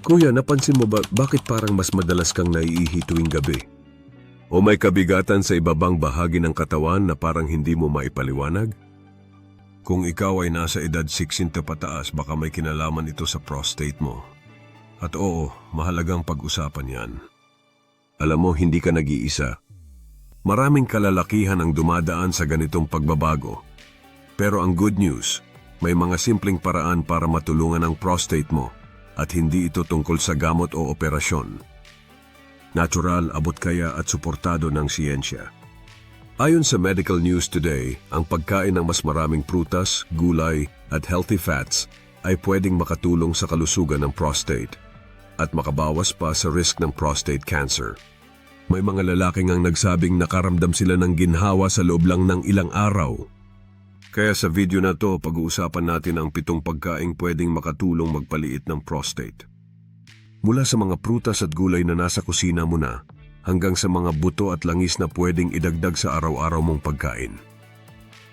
Kuya, napansin mo ba bakit parang mas madalas kang naiihi tuwing gabi? O may kabigatan sa ibabang bahagi ng katawan na parang hindi mo maipaliwanag? Kung ikaw ay nasa edad 16 pataas, baka may kinalaman ito sa prostate mo. At oo, mahalagang pag-usapan yan. Alam mo, hindi ka nag-iisa. Maraming kalalakihan ang dumadaan sa ganitong pagbabago. Pero ang good news, may mga simpleng paraan para matulungan ang prostate mo at hindi ito tungkol sa gamot o operasyon. Natural, abot kaya at suportado ng siyensya. Ayon sa Medical News Today, ang pagkain ng mas maraming prutas, gulay at healthy fats ay pwedeng makatulong sa kalusugan ng prostate at makabawas pa sa risk ng prostate cancer. May mga lalaking ang nagsabing nakaramdam sila ng ginhawa sa loob lang ng ilang araw. Kaya sa video na to, pag-uusapan natin ang pitong pagkaing pwedeng makatulong magpaliit ng prostate. Mula sa mga prutas at gulay na nasa kusina mo na, hanggang sa mga buto at langis na pwedeng idagdag sa araw-araw mong pagkain.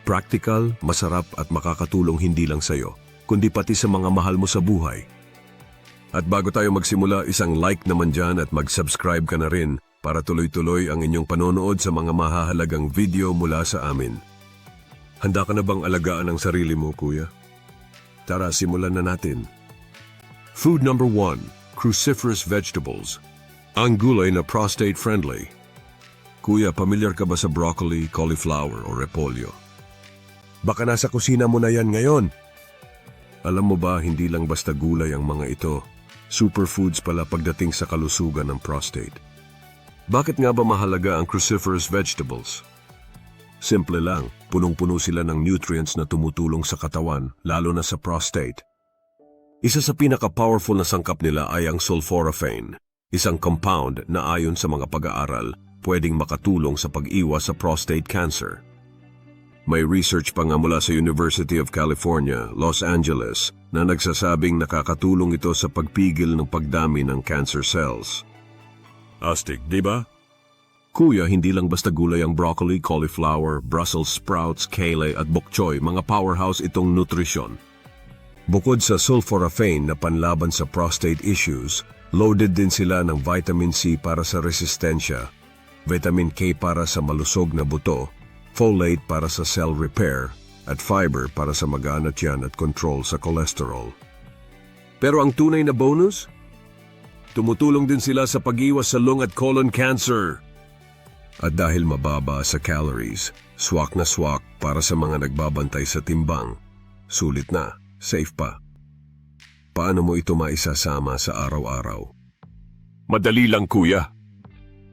Practical, masarap at makakatulong hindi lang sa'yo, kundi pati sa mga mahal mo sa buhay. At bago tayo magsimula, isang like naman dyan at mag-subscribe ka na rin para tuloy-tuloy ang inyong panonood sa mga mahahalagang video mula sa amin. Handa ka na bang alagaan ang sarili mo, kuya? Tara, simulan na natin. Food number one, cruciferous vegetables. Ang gulay na prostate-friendly. Kuya, pamilyar ka ba sa broccoli, cauliflower o repolyo? Baka nasa kusina mo na yan ngayon. Alam mo ba, hindi lang basta gulay ang mga ito. Superfoods pala pagdating sa kalusugan ng prostate. Bakit nga ba mahalaga ang cruciferous vegetables? Simple lang, punong-puno sila ng nutrients na tumutulong sa katawan, lalo na sa prostate. Isa sa pinaka-powerful na sangkap nila ay ang sulforaphane, isang compound na ayon sa mga pag-aaral, pwedeng makatulong sa pag-iwas sa prostate cancer. May research pa nga mula sa University of California, Los Angeles, na nagsasabing nakakatulong ito sa pagpigil ng pagdami ng cancer cells. Astig, di ba? Kuya, hindi lang basta gulay ang broccoli, cauliflower, Brussels sprouts, kale at bok choy, mga powerhouse itong nutrisyon. Bukod sa sulforaphane na panlaban sa prostate issues, loaded din sila ng vitamin C para sa resistensya, vitamin K para sa malusog na buto, folate para sa cell repair, at fiber para sa magana tiyan at control sa cholesterol. Pero ang tunay na bonus? Tumutulong din sila sa pag-iwas sa lung at colon cancer. At dahil mababa sa calories, swak na swak para sa mga nagbabantay sa timbang. Sulit na, safe pa. Paano mo ito maisasama sa araw-araw? Madali lang kuya.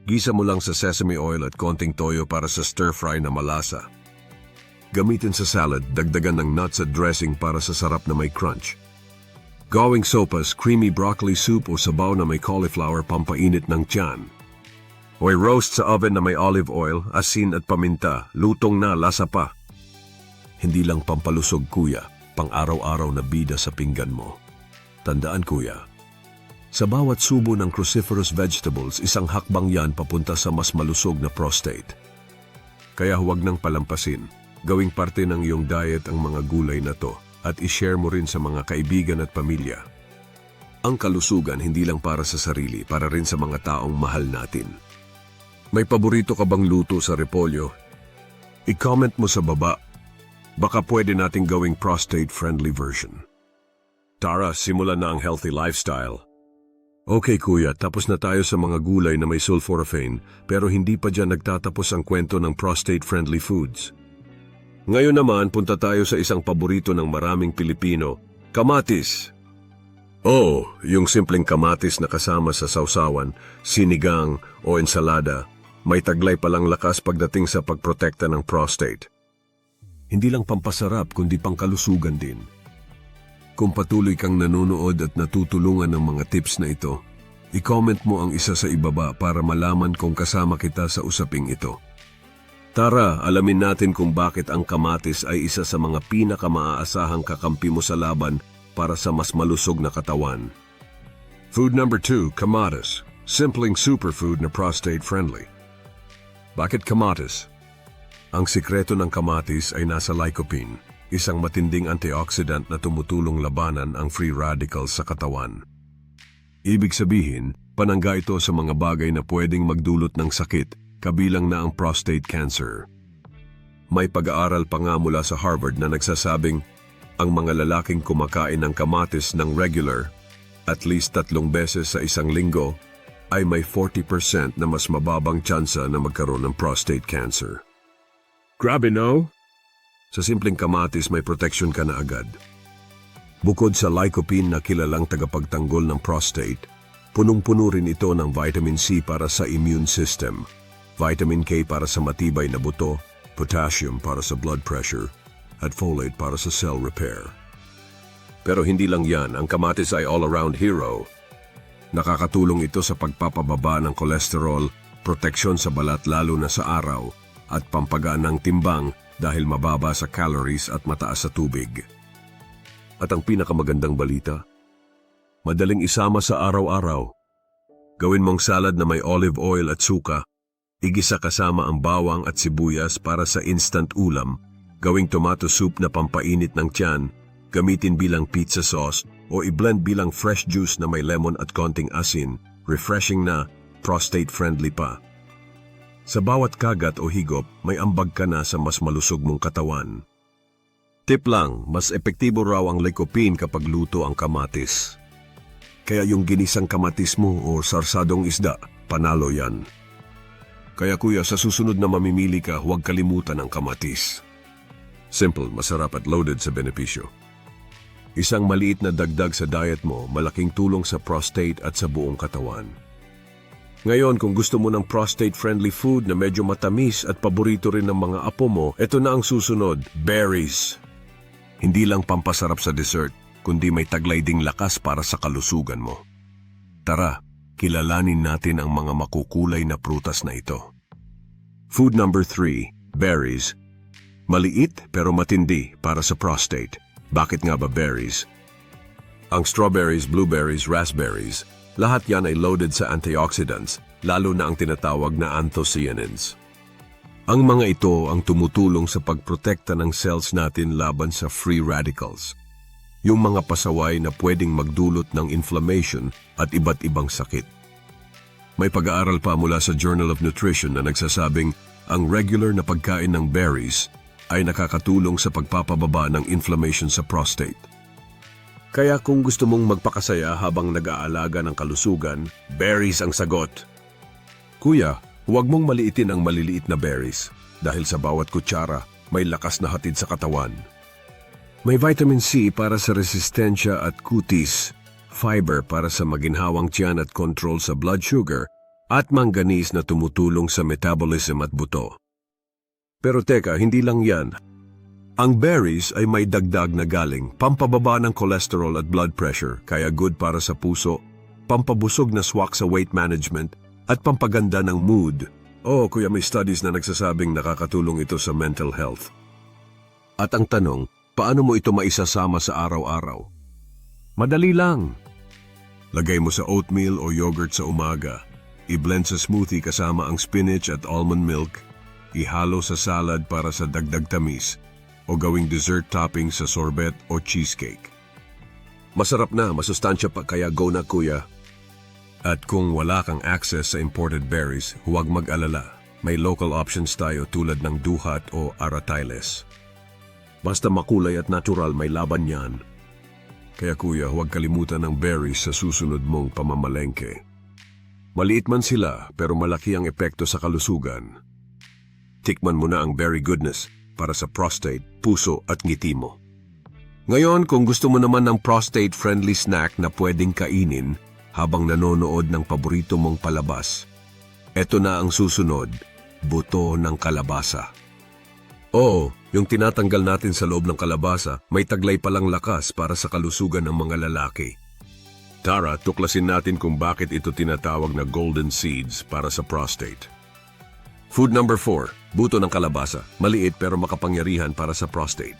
Gisa mo lang sa sesame oil at konting toyo para sa stir-fry na malasa. Gamitin sa salad, dagdagan ng nuts at dressing para sa sarap na may crunch. Gawing sopas, creamy broccoli soup o sabaw na may cauliflower pampainit ng tiyan. O roast sa oven na may olive oil, asin at paminta, lutong na, lasa pa. Hindi lang pampalusog kuya, pang araw-araw na bida sa pinggan mo. Tandaan kuya, sa bawat subo ng cruciferous vegetables, isang hakbang yan papunta sa mas malusog na prostate. Kaya huwag nang palampasin, gawing parte ng iyong diet ang mga gulay na to at ishare mo rin sa mga kaibigan at pamilya. Ang kalusugan hindi lang para sa sarili, para rin sa mga taong mahal natin. May paborito ka bang luto sa repolyo? I-comment mo sa baba. Baka pwede nating gawing prostate-friendly version. Tara, simulan na ang healthy lifestyle. Okay kuya, tapos na tayo sa mga gulay na may sulforaphane pero hindi pa dyan nagtatapos ang kwento ng prostate-friendly foods. Ngayon naman, punta tayo sa isang paborito ng maraming Pilipino, kamatis. Oh, yung simpleng kamatis na kasama sa sausawan, sinigang o ensalada, may taglay palang lakas pagdating sa pagprotekta ng prostate. Hindi lang pampasarap kundi pangkalusugan din. Kung patuloy kang nanonood at natutulungan ng mga tips na ito, i-comment mo ang isa sa ibaba para malaman kung kasama kita sa usaping ito. Tara, alamin natin kung bakit ang kamatis ay isa sa mga pinakamaaasahang kakampi mo sa laban para sa mas malusog na katawan. Food number 2, kamatis. Simpleng superfood na prostate-friendly. Bakit kamatis? Ang sikreto ng kamatis ay nasa lycopene, isang matinding antioxidant na tumutulong labanan ang free radicals sa katawan. Ibig sabihin, panangga ito sa mga bagay na pwedeng magdulot ng sakit, kabilang na ang prostate cancer. May pag-aaral pa nga mula sa Harvard na nagsasabing ang mga lalaking kumakain ng kamatis ng regular at least tatlong beses sa isang linggo ay may 40% na mas mababang tsansa na magkaroon ng prostate cancer. Grabe no? Sa simpleng kamatis may protection ka na agad. Bukod sa lycopene na kilalang tagapagtanggol ng prostate, punong-puno rin ito ng vitamin C para sa immune system, vitamin K para sa matibay na buto, potassium para sa blood pressure, at folate para sa cell repair. Pero hindi lang yan, ang kamatis ay all-around hero. Nakakatulong ito sa pagpapababa ng kolesterol, proteksyon sa balat lalo na sa araw, at pampagaan ng timbang dahil mababa sa calories at mataas sa tubig. At ang pinakamagandang balita, madaling isama sa araw-araw. Gawin mong salad na may olive oil at suka, igisa kasama ang bawang at sibuyas para sa instant ulam, gawing tomato soup na pampainit ng tiyan, gamitin bilang pizza sauce o i-blend bilang fresh juice na may lemon at konting asin, refreshing na, prostate-friendly pa. Sa bawat kagat o higop, may ambag ka na sa mas malusog mong katawan. Tip lang, mas epektibo raw ang lycopene kapag luto ang kamatis. Kaya yung ginisang kamatis mo o sarsadong isda, panalo yan. Kaya kuya, sa susunod na mamimili ka, huwag kalimutan ang kamatis. Simple, masarap at loaded sa benepisyo. Isang maliit na dagdag sa diet mo, malaking tulong sa prostate at sa buong katawan. Ngayon, kung gusto mo ng prostate-friendly food na medyo matamis at paborito rin ng mga apo mo, ito na ang susunod, berries. Hindi lang pampasarap sa dessert, kundi may taglay ding lakas para sa kalusugan mo. Tara, kilalanin natin ang mga makukulay na prutas na ito. Food number 3, berries. Maliit pero matindi para sa prostate. Bakit nga ba berries? Ang strawberries, blueberries, raspberries, lahat yan ay loaded sa antioxidants, lalo na ang tinatawag na anthocyanins. Ang mga ito ang tumutulong sa pagprotekta ng cells natin laban sa free radicals. Yung mga pasaway na pwedeng magdulot ng inflammation at iba't ibang sakit. May pag-aaral pa mula sa Journal of Nutrition na nagsasabing ang regular na pagkain ng berries ay nakakatulong sa pagpapababa ng inflammation sa prostate. Kaya kung gusto mong magpakasaya habang nag-aalaga ng kalusugan, berries ang sagot. Kuya, huwag mong maliitin ang maliliit na berries dahil sa bawat kutsara may lakas na hatid sa katawan. May vitamin C para sa resistensya at kutis, fiber para sa maginhawang tiyan at control sa blood sugar, at manganese na tumutulong sa metabolism at buto. Pero teka, hindi lang yan. Ang berries ay may dagdag na galing, pampababa ng cholesterol at blood pressure, kaya good para sa puso, pampabusog na swak sa weight management, at pampaganda ng mood. Oh, kuya may studies na nagsasabing nakakatulong ito sa mental health. At ang tanong, paano mo ito maisasama sa araw-araw? Madali lang. Lagay mo sa oatmeal o yogurt sa umaga. I-blend sa smoothie kasama ang spinach at almond milk. Ihalo sa salad para sa dagdag tamis o gawing dessert topping sa sorbet o cheesecake. Masarap na, masustansya pa kaya go na kuya. At kung wala kang access sa imported berries, huwag mag-alala. May local options tayo tulad ng duhat o aratiles. Basta makulay at natural may laban yan. Kaya kuya, huwag kalimutan ng berries sa susunod mong pamamalengke. Maliit man sila pero malaki ang epekto sa kalusugan. Tikman mo na ang berry goodness para sa prostate, puso at ngiti mo. Ngayon, kung gusto mo naman ng prostate-friendly snack na pwedeng kainin habang nanonood ng paborito mong palabas, eto na ang susunod, buto ng kalabasa. Oo, yung tinatanggal natin sa loob ng kalabasa, may taglay palang lakas para sa kalusugan ng mga lalaki. Tara, tuklasin natin kung bakit ito tinatawag na golden seeds para sa prostate. Food number 4, buto ng kalabasa. Maliit pero makapangyarihan para sa prostate.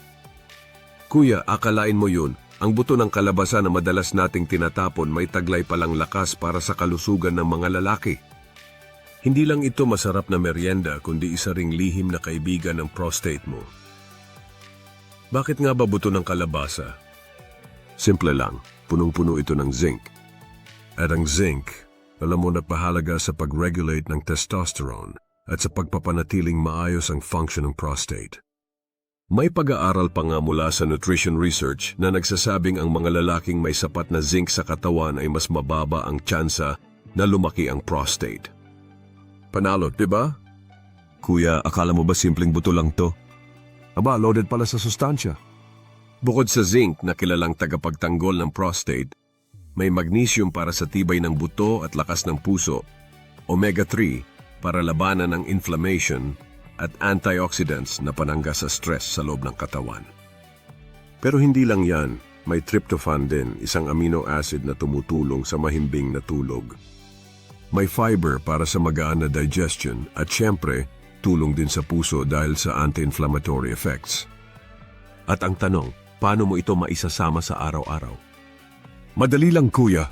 Kuya, akalain mo yun, ang buto ng kalabasa na madalas nating tinatapon may taglay palang lakas para sa kalusugan ng mga lalaki. Hindi lang ito masarap na merienda kundi isa ring lihim na kaibigan ng prostate mo. Bakit nga ba buto ng kalabasa? Simple lang, punong-puno ito ng zinc. At ang zinc, alam mo na pahalaga sa pag-regulate ng testosterone at sa pagpapanatiling maayos ang function ng prostate. May pag-aaral pa nga mula sa nutrition research na nagsasabing ang mga lalaking may sapat na zinc sa katawan ay mas mababa ang tsansa na lumaki ang prostate. Panalo, di ba? Kuya, akala mo ba simpleng buto lang to? Aba, loaded pala sa sustansya. Bukod sa zinc na kilalang tagapagtanggol ng prostate, may magnesium para sa tibay ng buto at lakas ng puso, omega-3 para labanan ang inflammation, at antioxidants na panangga sa stress sa loob ng katawan. Pero hindi lang yan, may tryptophan din, isang amino acid na tumutulong sa mahimbing na tulog. May fiber para sa magaan na digestion at syempre, tulong din sa puso dahil sa anti-inflammatory effects. At ang tanong, paano mo ito maisasama sa araw-araw? Madali lang kuya.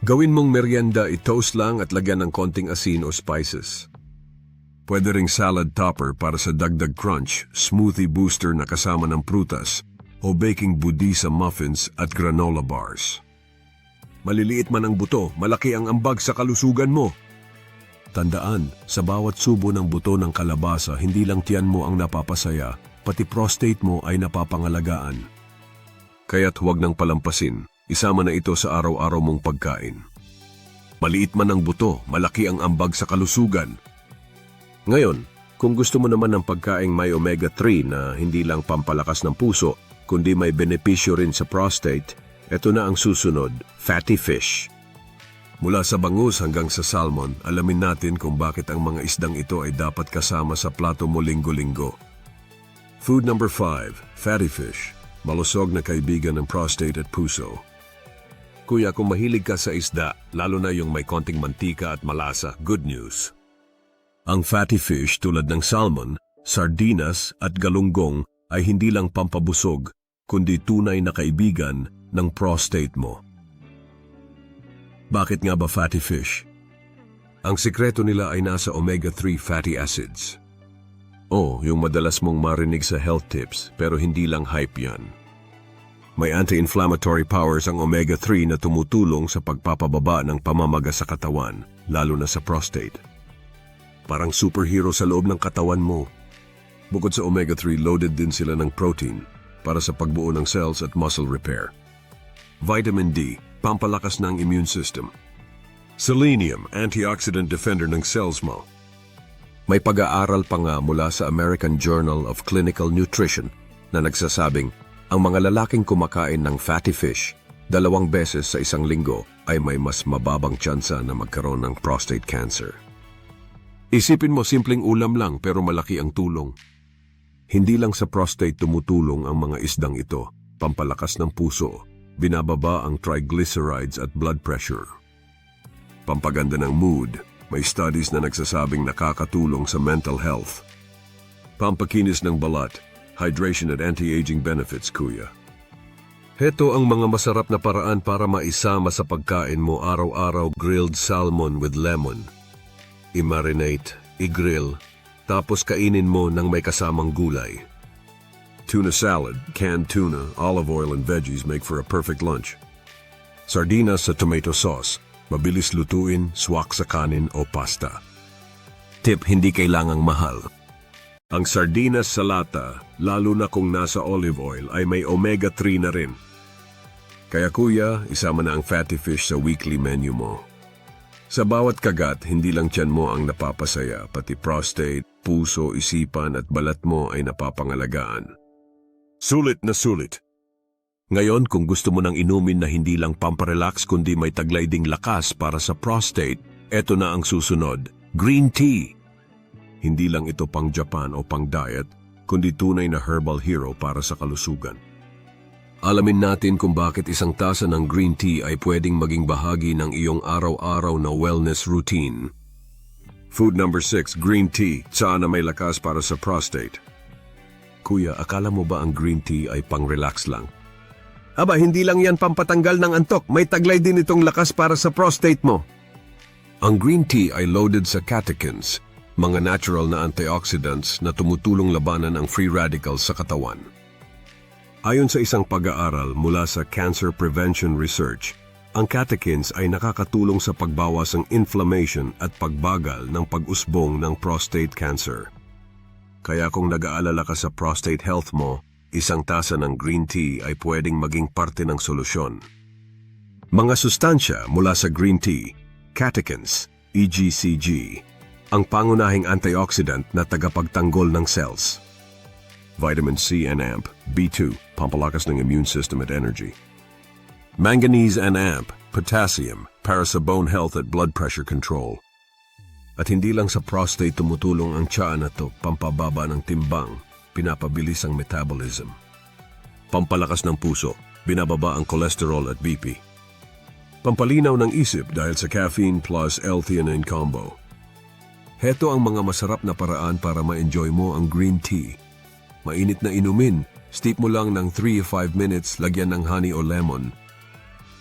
Gawin mong merienda, i-toast lang at lagyan ng konting asin o spices. Pwede ring salad topper para sa dagdag crunch, smoothie booster na kasama ng prutas, o baking budisa muffins at granola bars. Maliliit man ang buto, malaki ang ambag sa kalusugan mo. Tandaan, sa bawat subo ng buto ng kalabasa, hindi lang tiyan mo ang napapasaya, pati prostate mo ay napapangalagaan. Kaya't huwag nang palampasin, isama na ito sa araw-araw mong pagkain. Maliit man ang buto, malaki ang ambag sa kalusugan. Ngayon, kung gusto mo naman ng pagkaing may omega-3 na hindi lang pampalakas ng puso, kundi may benepisyo rin sa prostate, ito na ang susunod, fatty fish. Mula sa bangus hanggang sa salmon, alamin natin kung bakit ang mga isdang ito ay dapat kasama sa plato mo linggo-linggo. Food number 5, fatty fish. Malusog na kaibigan ng prostate at puso. Kuya, kung mahilig ka sa isda, lalo na yung may konting mantika at malasa, good news. Ang fatty fish tulad ng salmon, sardinas at galunggong ay hindi lang pampabusog, kundi tunay na kaibigan ng prostate mo. Bakit nga ba fatty fish? Ang sikreto nila ay nasa omega-3 fatty acids. Oh, yung madalas mong marinig sa health tips pero hindi lang hype yan. May anti-inflammatory powers ang omega-3 na tumutulong sa pagpapababa ng pamamaga sa katawan, lalo na sa prostate. Parang superhero sa loob ng katawan mo. Bukod sa omega-3, loaded din sila ng protein para sa pagbuo ng cells at muscle repair. Vitamin D, pampalakas ng immune system. Selenium, antioxidant defender ng cells mo. May pag-aaral pa nga mula sa American Journal of Clinical Nutrition na nagsasabing ang mga lalaking kumakain ng fatty fish dalawang beses sa isang linggo ay may mas mababang tsansa na magkaroon ng prostate cancer. Isipin mo simpleng ulam lang pero malaki ang tulong. Hindi lang sa prostate tumutulong ang mga isdang ito, pampalakas ng puso, binababa ang triglycerides at blood pressure. Pampaganda ng mood, may studies na nagsasabing nakakatulong sa mental health. Pampakinis ng balat, hydration at anti-aging benefits, kuya. Heto ang mga masarap na paraan para maisama sa pagkain mo araw-araw grilled salmon with lemon. I-marinate, i-grill, tapos kainin mo ng may kasamang gulay. Tuna salad, canned tuna, olive oil and veggies make for a perfect lunch. Sardinas sa tomato sauce, mabilis lutuin, swak sa kanin o pasta. Tip, hindi kailangang mahal. Ang sardinas sa lata, lalo na kung nasa olive oil, ay may omega-3 na rin. Kaya kuya, isama na ang fatty fish sa weekly menu mo. Sa bawat kagat, hindi lang tiyan mo ang napapasaya, pati prostate, puso, isipan at balat mo ay napapangalagaan. Sulit na sulit. Ngayon, kung gusto mo nang inumin na hindi lang pamparelax kundi may taglay ding lakas para sa prostate, eto na ang susunod, green tea. Hindi lang ito pang Japan o pang diet, kundi tunay na herbal hero para sa kalusugan. Alamin natin kung bakit isang tasa ng green tea ay pwedeng maging bahagi ng iyong araw-araw na wellness routine. Food number 6, green tea. Saan na may lakas para sa prostate? Kuya, akala mo ba ang green tea ay pang-relax lang? Aba, hindi lang yan pampatanggal ng antok. May taglay din itong lakas para sa prostate mo. Ang green tea ay loaded sa catechins, mga natural na antioxidants na tumutulong labanan ang free radicals sa katawan. Ayon sa isang pag-aaral mula sa Cancer Prevention Research, Ang catechins ay nakakatulong sa pagbawas ng inflammation at pagbagal ng pag-usbong ng prostate cancer. Kaya kung nag-aalala ka sa prostate health mo, isang tasa ng green tea ay pwedeng maging parte ng solusyon. Mga sustansya mula sa green tea, catechins, EGCG, ang pangunahing antioxidant na tagapagtanggol ng cells. Vitamin C and AMP, B2, pampalakas ng immune system at energy. Manganese and AMP, potassium, para sa bone health at blood pressure control. At hindi lang sa prostate tumutulong ang tsaa na to, pampababa ng timbang, pinapabilis ang metabolism. Pampalakas ng puso, binababa ang cholesterol at BP. Pampalinaw ng isip dahil sa caffeine plus L-theanine combo. Heto ang mga masarap na paraan para ma-enjoy mo ang green tea. Mainit na inumin, steep mo lang ng 3-5 minutes, lagyan ng honey o lemon.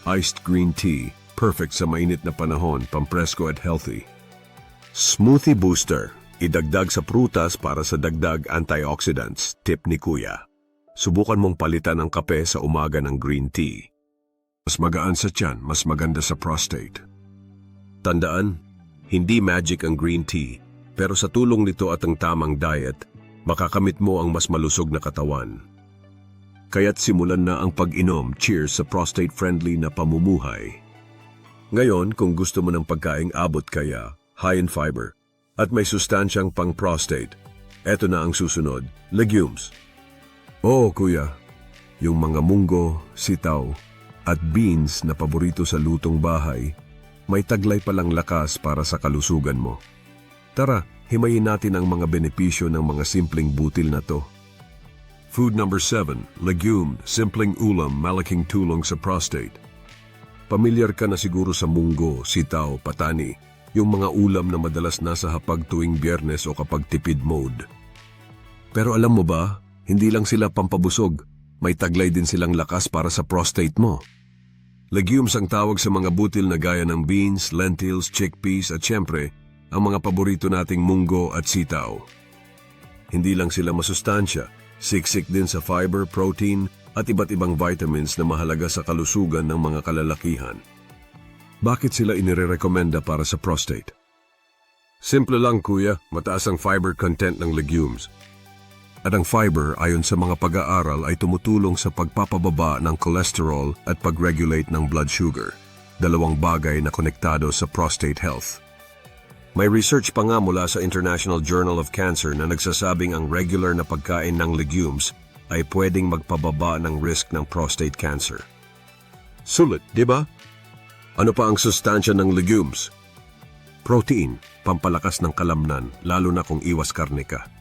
Iced green tea, perfect sa mainit na panahon, pampresko at healthy. Smoothie Booster, idagdag sa prutas para sa dagdag antioxidants, tip ni Kuya. Subukan mong palitan ng kape sa umaga ng green tea. Mas magaan sa tiyan, mas maganda sa prostate. Tandaan, hindi magic ang green tea, pero sa tulong nito at ang tamang diet, makakamit mo ang mas malusog na katawan. Kaya't simulan na ang pag-inom, cheers sa prostate-friendly na pamumuhay. Ngayon, kung gusto mo ng pagkaing abot kaya, high in fiber, at may sustansyang pang-prostate, eto na ang susunod, legumes. Oo, kuya, yung mga munggo, sitaw, at beans na paborito sa lutong bahay, may taglay palang lakas para sa kalusugan mo. Tara, himayin natin ang mga benepisyo ng mga simpleng butil na to. Food number 7, legume, simpleng ulam, malaking tulong sa prostate. Pamilyar ka na siguro sa munggo, sitaw, patani, yung mga ulam na madalas nasa hapag tuwing biyernes o kapag tipid mode. Pero alam mo ba, hindi lang sila pampabusog, may taglay din silang lakas para sa prostate mo. Legumes ang tawag sa mga butil na gaya ng beans, lentils, chickpeas at syempre, ang mga paborito nating munggo at sitaw. Hindi lang sila masustansya, siksik din sa fiber, protein at iba't ibang vitamins na mahalaga sa kalusugan ng mga kalalakihan. Bakit sila inirerekomenda para sa prostate? Simple lang kuya, mataas ang fiber content ng legumes. At ang fiber ayon sa mga pag-aaral ay tumutulong sa pagpapababa ng cholesterol at pag-regulate ng blood sugar, dalawang bagay na konektado sa prostate health. May research pa nga mula sa International Journal of Cancer na nagsasabing ang regular na pagkain ng legumes ay pwedeng magpababa ng risk ng prostate cancer. Sulit, di ba? Ano pa ang sustansya ng legumes? Protein, pampalakas ng kalamnan, lalo na kung iwas karne ka.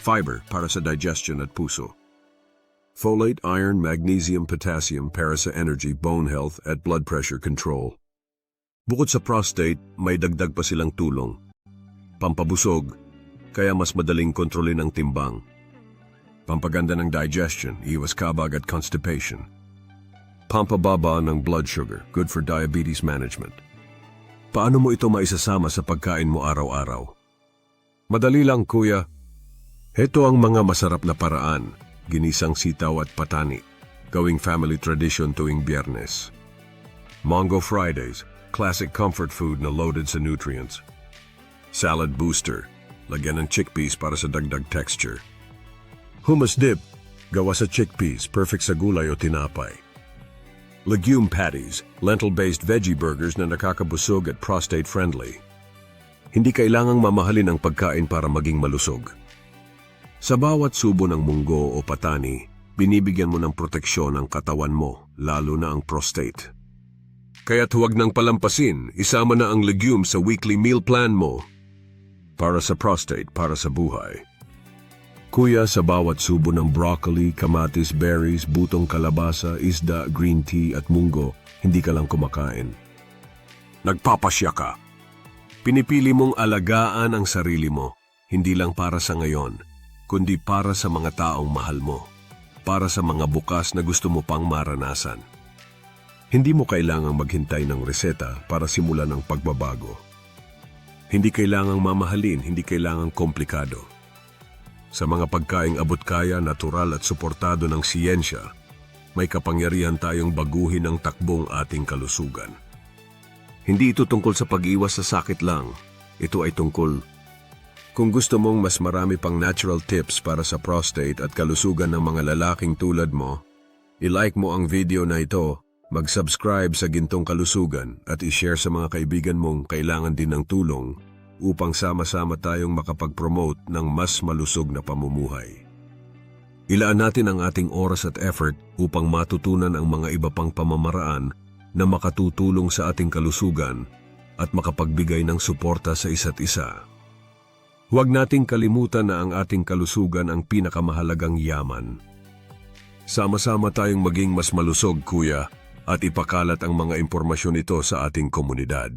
Fiber, para sa digestion at puso. Folate, iron, magnesium, potassium, para sa energy, bone health, at blood pressure control. Bukod sa prostate, may dagdag pa silang tulong. Pampabusog, kaya mas madaling kontrolin ang timbang. Pampaganda ng digestion, iwas kabag at constipation. Pampababa ng blood sugar, good for diabetes management. Paano mo ito maisasama sa pagkain mo araw-araw? Madali lang, kuya. Heto ang mga masarap na paraan, ginisang sitaw at patani, gawing family tradition tuwing biyernes. Mongo Fridays, classic comfort food na loaded sa nutrients. Salad booster, lagyan ng chickpeas para sa dagdag texture. Hummus dip, gawa sa chickpeas, perfect sa gulay o tinapay. Legume patties, lentil-based veggie burgers na nakakabusog at prostate-friendly. Hindi kailangang mamahalin ang pagkain para maging malusog. Sa bawat subo ng munggo o patani, binibigyan mo ng proteksyon ang katawan mo, lalo na ang prostate. Kaya't huwag nang palampasin, isama na ang legume sa weekly meal plan mo. Para sa prostate, para sa buhay. Kuya, sa bawat subo ng broccoli, kamatis, berries, butong kalabasa, isda, green tea at munggo, hindi ka lang kumakain. Nagpapasya ka. Pinipili mong alagaan ang sarili mo, hindi lang para sa ngayon, kundi para sa mga taong mahal mo, para sa mga bukas na gusto mo pang maranasan. Hindi mo kailangang maghintay ng reseta para simulan ang pagbabago. Hindi kailangang mamahalin, hindi kailangang komplikado. Sa mga pagkaing abot kaya, natural at suportado ng siyensya, may kapangyarihan tayong baguhin ang takbong ating kalusugan. Hindi ito tungkol sa pag-iwas sa sakit lang. Ito ay tungkol kung gusto mong mas marami pang natural tips para sa prostate at kalusugan ng mga lalaking tulad mo, i-like mo ang video na ito, mag-subscribe sa Gintong Kalusugan at i-share sa mga kaibigan mong kailangan din ng tulong upang sama-sama tayong makapag-promote ng mas malusog na pamumuhay. Ilaan natin ang ating oras at effort upang matutunan ang mga iba pang pamamaraan na makatutulong sa ating kalusugan at makapagbigay ng suporta sa isa't isa. Huwag nating kalimutan na ang ating kalusugan ang pinakamahalagang yaman. Sama-sama tayong maging mas malusog, kuya, at ipakalat ang mga impormasyon ito sa ating komunidad.